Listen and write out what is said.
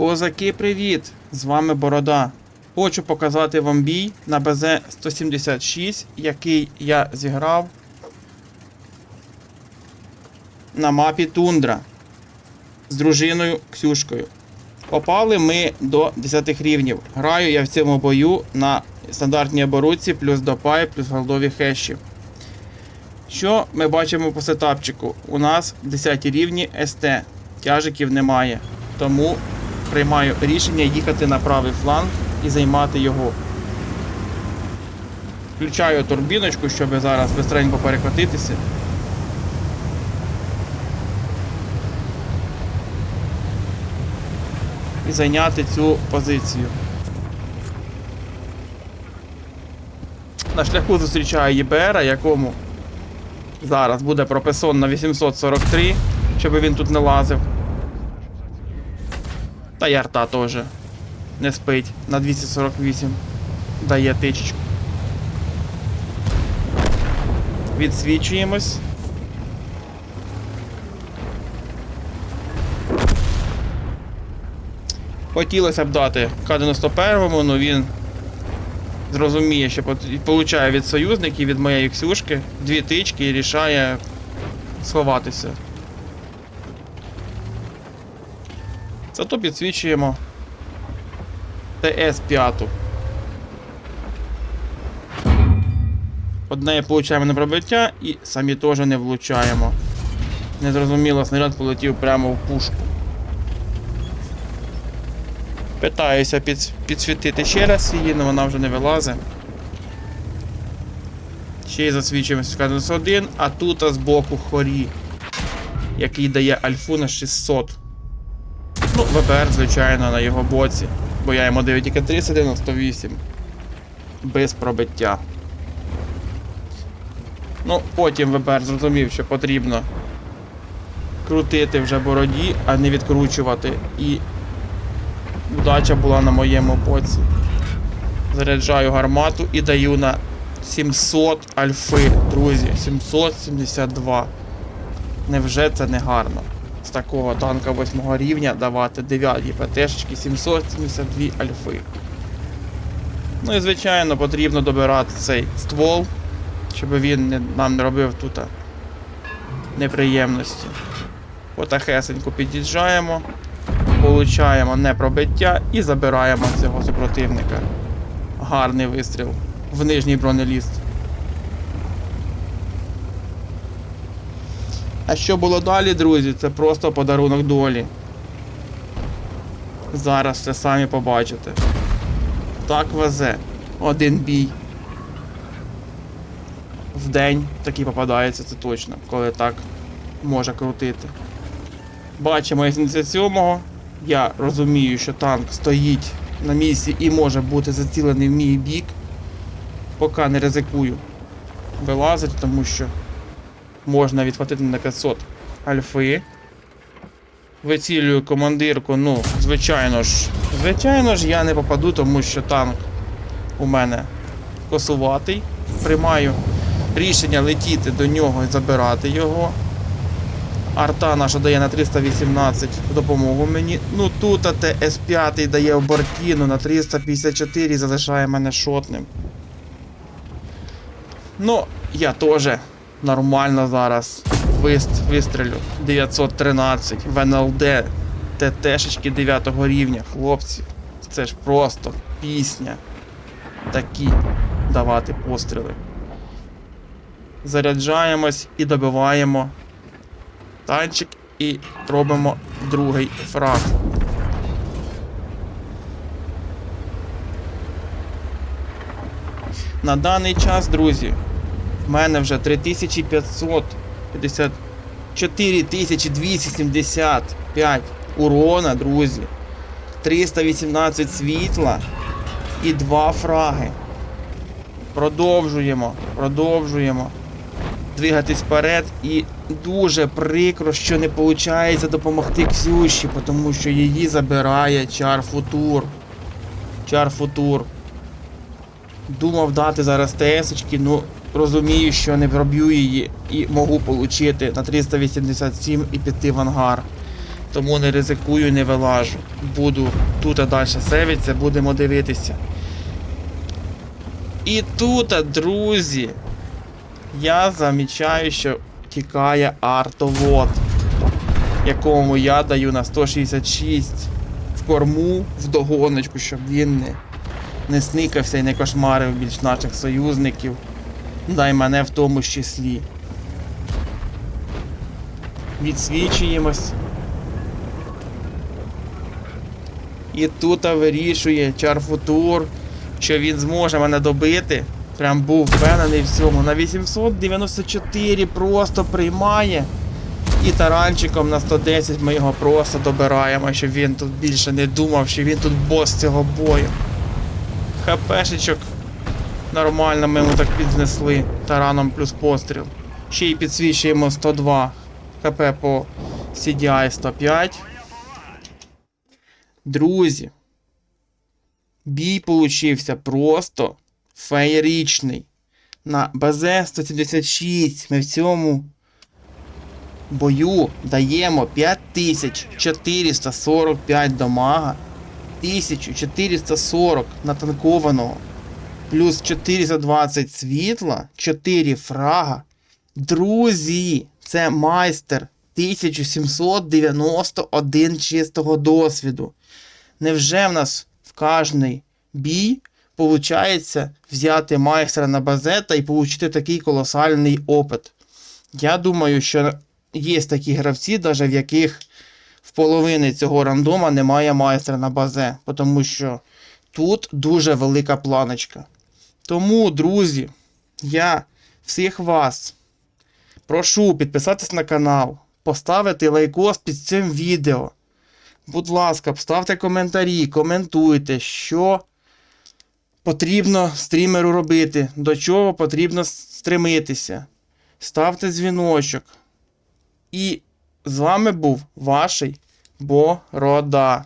Козаки, привіт! З вами Борода. Хочу показати вам бій на БЗ-176, який я зіграв на мапі Тундра з дружиною Ксюшкою. Попали ми до 10 рівнів. Граю я в цьому бою на стандартній оборудці, плюс допай, плюс голдові хеші. Що ми бачимо по сетапчику? У нас 10 рівні СТ. Тяжиків немає. Тому приймаю рішення їхати на правий фланг і займати його. Включаю турбіночку, щоб зараз швидко перекотитися. І зайняти цю позицію. На шляху зустрічаю ЄБР, якому зараз буде прописон на 843, щоб він тут не лазив. Та й арта теж не спить на 248. Дає тичечку. Відсвічуємось. Хотілося б дати К-91, але він зрозуміє, що получає від союзників, від моєї ксюшки, дві тички і рішає сховатися. Зато підсвічуємо ТС-5. Одне получаємо на пробиття і самі теж не влучаємо. Незрозуміло, снаряд полетів прямо в пушку. Питаюся під, підсвітити ще раз її, але вона вже не вилазить. Ще й засвічуємося в 1, а тут збоку хорі, який дає альфу на 600. Ну, ВПР, звичайно, на його боці. Бо я йому даю тільки 398. Без пробиття. Ну, потім ВПР зрозумів, що потрібно крутити вже бороді, а не відкручувати. І удача була на моєму боці. Заряджаю гармату і даю на 700 альфи, друзі. 772. Невже це не гарно? З такого танка 8 рівня давати 9 ПТшечки 772 альфи. Ну і звичайно потрібно добирати цей ствол, щоб він не, нам не робив тут неприємності. Потахесенько під'їжджаємо, получаємо непробиття і забираємо цього супротивника. Гарний вистріл в нижній бронеліст. А що було далі, друзі, це просто подарунок долі. Зараз це самі побачите. Так везе. Один бій. В день такий попадається, це точно, коли так може крутити. Бачимо 77-го. Я розумію, що танк стоїть на місці і може бути зацілений в мій бік. Поки не ризикую вилазити, тому що можна відхватити на 500 альфи. Вицілюю командирку, ну, звичайно ж, звичайно ж, я не попаду, тому що танк у мене косуватий. Приймаю рішення летіти до нього і забирати його. Арта наша дає на 318 допомогу мені. Ну тут ТС5 дає в бортіну на 354 і залишає мене шотним. Ну, я теж нормально зараз вист, вистрілю. 913 в НЛД. ТТшечки 9 рівня, хлопці. Це ж просто пісня. Такі давати постріли. Заряджаємось і добиваємо танчик і робимо другий фраг. На даний час, друзі, в мене вже 3550 4275 урона, друзі. 318 світла і 2 фраги. Продовжуємо, продовжуємо двигатись вперед і дуже прикро, що не виходить допомогти Ксюші, тому що її забирає Чар Футур. Чар Футур. Думав дати зараз ТСочки, ну розумію, що не проб'ю її і можу отримати на 387 і піти в ангар. Тому не ризикую, не вилажу. Буду тут далі севиться, будемо дивитися. І тут, друзі, я замічаю, що тікає артовод, якому я даю на 166 в корму в догоночку, щоб він не, не сникався і не кошмарив більш наших союзників. Дай мене в тому числі. Відсвічуємось. І тут вирішує Чарфутур, що він зможе мене добити. Прям був впевнений в цьому. На 894 просто приймає. І таранчиком на 110 ми його просто добираємо, щоб він тут більше не думав, що він тут бос цього бою. ХПшечок нормально ми йому так підзнесли тараном плюс постріл. Ще й підсвічуємо 102 ХП по CDI 105. Друзі, бій получився просто феєричний. На БЗ 176 ми в цьому бою даємо 5445 дамага, 1440 натанкованого, плюс 420 світла, 4 фрага. Друзі, це майстер 1791 чистого досвіду. Невже в нас в кожний бій получається взяти майстра на базе та й отримати такий колосальний опит? Я думаю, що є такі гравці, навіть в яких в половини цього рандома немає майстра на базе, тому що тут дуже велика планочка. Тому, друзі, я всіх вас прошу підписатись на канал, поставити лайкос під цим відео. Будь ласка, ставте коментарі, коментуйте, що потрібно стрімеру робити, до чого потрібно стремитися. Ставте дзвіночок. І з вами був ваший Борода.